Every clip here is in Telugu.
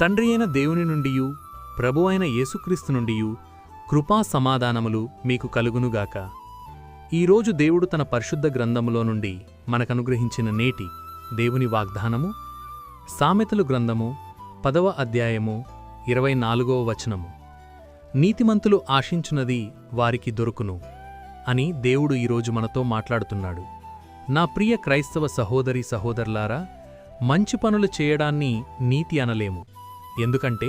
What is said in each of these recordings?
తండ్రి అయిన దేవుని నుండియు ప్రభు అయిన యేసుక్రీస్తు నుండియు కృపా సమాధానములు మీకు కలుగునుగాక ఈరోజు దేవుడు తన పరిశుద్ధ గ్రంథములో నుండి మనకనుగ్రహించిన నేటి దేవుని వాగ్దానము సామెతలు గ్రంథము పదవ అధ్యాయము ఇరవై నాలుగవ వచనము. నీతిమంతులు ఆశించున్నది వారికి దొరుకును అని దేవుడు ఈరోజు మనతో మాట్లాడుతున్నాడు. నా ప్రియ క్రైస్తవ సహోదరి సహోదరులారా మంచి పనులు చేయడాన్ని నీతి అనలేము. ఎందుకంటే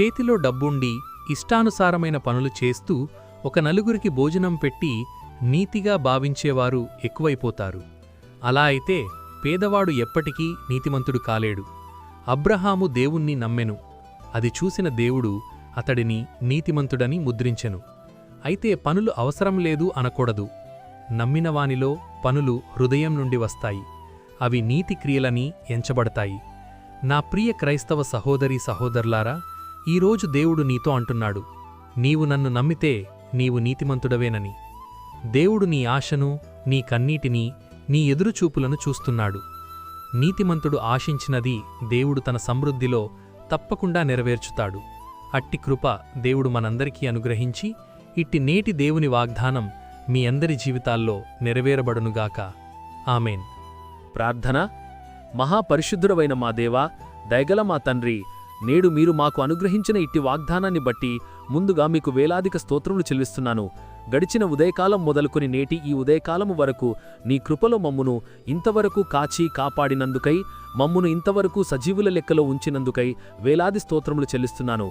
చేతిలో డబ్బుండి ఇష్టానుసారమైన పనులు చేస్తూ ఒక నలుగురికి భోజనం పెట్టి నీతిగా భావించేవారు ఎక్కువైపోతారు. అలా అయితే పేదవాడు ఎప్పటికీ నీతిమంతుడు కాలేడు. అబ్రహాము దేవుణ్ణి నమ్మెను. అది చూసిన దేవుడు అతడిని నీతిమంతుడని ముద్రించెను. అయితే పనులు అవసరం లేదు అనకూడదు. నమ్మినవానిలో పనులు హృదయం నుండి వస్తాయి. అవి నీతి క్రియలని ఎంచబడతాయి. నా ప్రియ క్రైస్తవ సహోదరి సహోదరులారా ఈరోజు దేవుడు నీతో అంటున్నాడు నీవు నన్ను నమ్మితే నీవు నీతిమంతుడవేనని. దేవుడు నీ ఆశను నీ కన్నీటిని నీ ఎదురుచూపులను చూస్తున్నాడు. నీతిమంతుడు ఆశించినది దేవుడు తన సమృద్ధిలో తప్పకుండా నెరవేర్చుతాడు. అట్టి కృప దేవుడు మనందరికీ అనుగ్రహించి ఇట్టి నేటి దేవుని వాగ్దానం మీ అందరి జీవితాల్లో నెరవేరబడునుగాక. ఆమెన్. ప్రార్థన మహాపరిశుద్ధుడవైన మా దేవా దయగల మా తండ్రి నేడు మీరు మాకు అనుగ్రహించిన ఇట్టి వాగ్దానాన్ని బట్టి ముందుగా మీకు వేలాదిక స్తోత్రములు చెల్లిస్తున్నాను. గడిచిన ఉదయకాలం మొదలుకొని నేటి ఈ ఉదయకాలము వరకు నీ కృపలో మమ్మును ఇంతవరకు కాచి కాపాడినందుకై మమ్మును ఇంతవరకు సజీవుల లెక్కలో ఉంచినందుకై వేలాది స్తోత్రములు చెల్లిస్తున్నాను.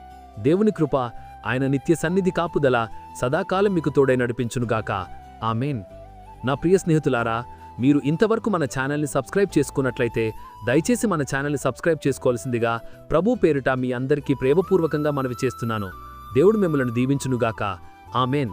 దేవుని కృప ఆయన నిత్య సన్నిధి కాపుదల సదాకాలం మీకు తోడై నడిపించునుగాక ఆమెన్. నా ప్రియ స్నేహితులారా మీరు ఇంతవరకు మన ఛానల్ని సబ్స్క్రైబ్ చేసుకున్నట్లయితే దయచేసి మన ఛానల్ని సబ్స్క్రైబ్ చేసుకోవాల్సిందిగా ప్రభు పేరిట మీ అందరికీ ప్రేమపూర్వకంగా మనవి చేస్తున్నాను. దేవుడు మిమ్మల్ని దీవించునుగాక ఆమెన్.